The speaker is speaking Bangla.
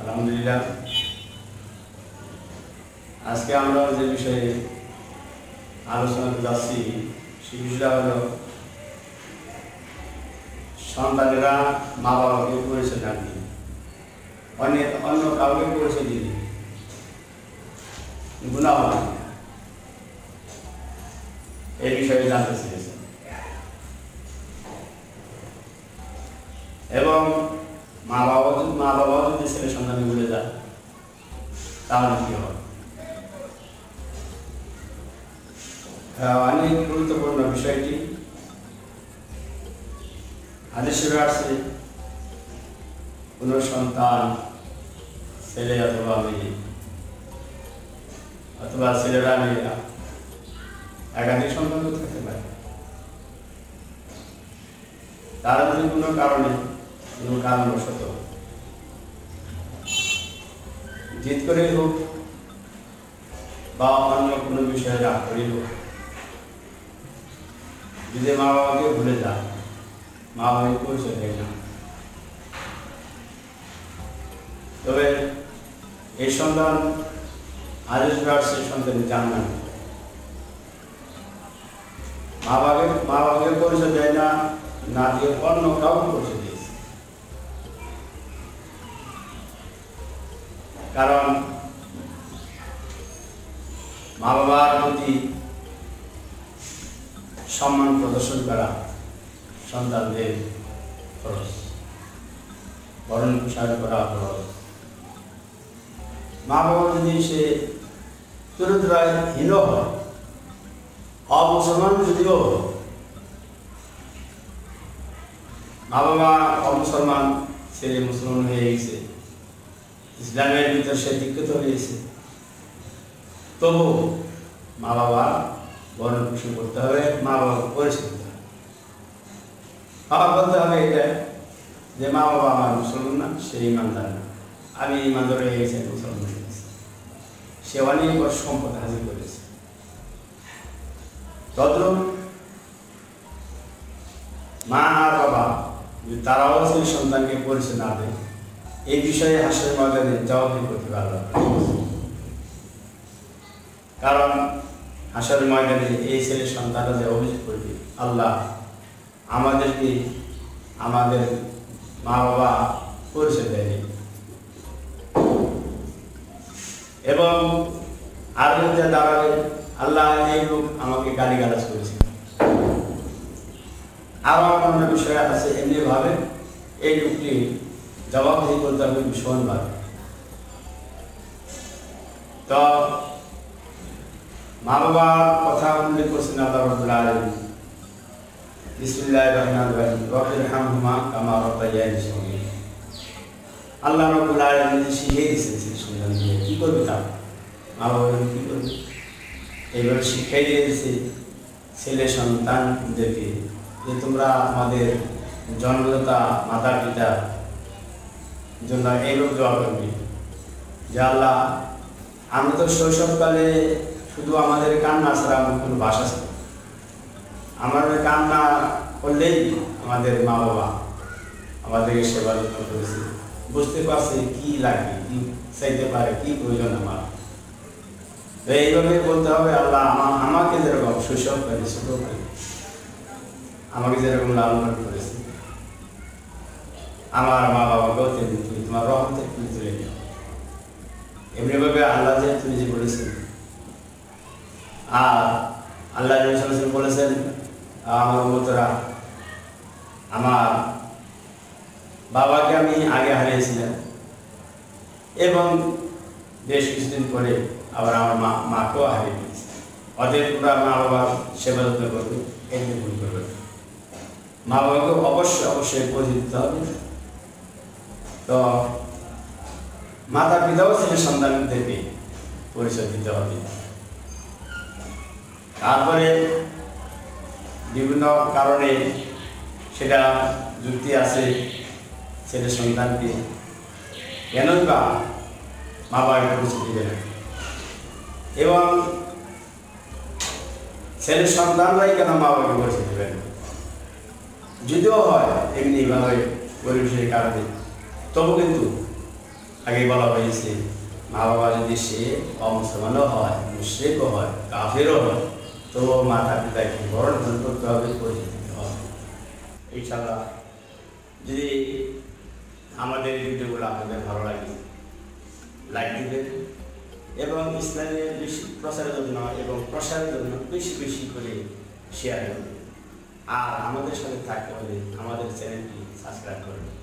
আলহামদুলিল্লাহ। আজকে আমরা যে বিষয়ে আলোচনা করতে যাচ্ছি সে বিষয়টা হলো সন্তানেরা মা বাবাকে পরিচয় না অনেক অন্য কাউকে পরিচয় দিয়ে গুণা হবে এই বিষয়ে জানতে চেয়েছেন এবং মা বাবা মা বাবা যদি ছেলে সন্তানে ভুলে যায়, তাহলে কি হবে? অনেক গুরুত্বপূর্ণ বিষয়টি। আদেশে আসছে কোনো সন্তান, ছেলে অথবা মেয়ে, অথবা ছেলেরা মেয়েরা, একাধিক সন্তান থাকতে পারে। তারা যদি কোনো কারণে, কোনো কারণবশত জিত করেই হোক বা অন্য কোনো বিষয়ে রাগ করেই হোক, যদি মা বাবাকে ভুলে যায় মা বাবাকে পরিচয় দেয় না। তবে এই সন্তান আদেশ আসছে সন্তানের জান্নাত মা বাবাকে মা বাবাকে পরিচয় দেয় না না দিয়ে অন্য কাউকে পরিচয় দিয়েছে কারণ মা বাবার প্রতি সম্মান প্রদর্শন করা সন্তানদের খরচ বরণ পোষার করা খরচ মা বাবা যদি সে চরিত্রায় হীন হয় অমুসলমান যদিও মা বাবা অমুসলমান ছেলে মুসলমান হয়ে গেছে। ইসলামের ভিতর সে দীক্ষিত হয়েছে তবু মা বাবা বরণ পোষণ করতে হবে মা বাবা পরিচয় করতে হবে। বাবা বলতে হবে এটা যে মা বাবা আমার মুসলমান না, সে ইমানদার না। আমি ইমানদার হয়ে গেছি। আমি মুসলমান সে অনেক বড় সম্পদ হাজির করেছে। তদ্রুপ মা আর বাবা তারাও সেই সন্তানকে পরিচয় না দেয়, এই বিষয়ে হাসের ময়দানে জবাবদি করতে পারবে না। কারণ হাসের ময়দানে এই ছেলের সন্তানরা যে অভিযোগ করবে, আল্লাহ আমাদেরকে আমাদের মা বাবা পরিচয় দেয়নি। এবং আর যে দাঁড়াবে, আল্লাহ এই লোক আমাকে গালি গালাজ করেছে। আরও অন্য বিষয় আছে, এমনি ভাবে এই লোকটি জবাবদিহি করতে হবে ভীষণভাবে তো মা বাবার কথা উল্লেখ করছেন আল্লাহ রবুল্লা বিসমুল্লাহ রহমান রহিম। রবির কামা রব্বাইয়ানি সংগীত আল্লাহ রবুল্লা আলম যে শিখিয়ে দিয়েছেন সেই দিয়ে কী করবে তা মা বাবা কী করবে? এইভাবে শিক্ষাই দিয়ে দিয়েছে ছেলে সন্তানদেরকে যে তোমরা আমাদের জন্মদাতা মাতা পিতা জন্য এইরূপ দোয়া করবে যে আল্লাহ, আমরা তো শৈশবকালে শুধু আমাদের কান্না ছাড়া আমার কোনো ভাষা ছিল আমাদের কান্না করলেই আমাদের মা বাবা আমাদেরকে সেবা যত্ন করেছে বুঝতে পারছে কি লাগে, কি চাইতে পারে, কি প্রয়োজন আমার। তো এইভাবে বলতে হবে, আল্লাহ আমার আমাকে যেরকম শৈশব করে ছোট করে, আমাকে যেরকম লালন করেছে, আমার মা বাবাকেও তুমি তোমার রহমতে তুমি তুলে নিও এমনিভাবে আল্লাহ যে তুমি যে বলেছেন আর আল্লাহ নবী সাল্লাল্লাহু আলাইহি ওয়াসাল্লাম বলেছেন আমার মতরা আমার আগে হারিয়েছিলাম এবং বেশ কিছুদিন পরে আবার আমার মা, মাকেও হারিয়ে দিয়েছি অতএব তোমরা মা বাবার সেবা যত্ন করবে, এমনি ভুল করবে মা বাবাকে অবশ্যই অবশ্যই পরিচিত দিতে হবে। তো মাতা পিতাও ছেলে সন্তানদেরকে পরিচয় দিতে হবে। তারপরে বিভিন্ন কারণে সেটা যুক্তি আছে। ছেলে সন্তানকে কেনই বা মা বাবাকে পরিচয় দিবে না? এবং ছেলের সন্তানরাই কেন মা বাবাকে পরিচয় দেবে না? যদিও হয় এমনিভাবে পরিবেশের কারণে। তবু কিন্তু আগে বলা হয়েছে, মা বাবা যদি সে অমুসলমানও হয়, মুশ্রিকও হয়, কাফেরও হয় তো মাতা পিতাকে বরণ করতে হবে পরিচয় দিতে হবে। ইনশাল্লাহ যদি আমাদের ভিডিওগুলো আপনাদের ভালো লাগে লাইক দিবেন এবং ইসলামের বেশি প্রচারের জন্য এবং প্রসারের জন্য বেশি বেশি করে শেয়ার করবেন। আর আমাদের সাথে থাকতে হলে আমাদের চ্যানেলটি সাবস্ক্রাইব করবেন।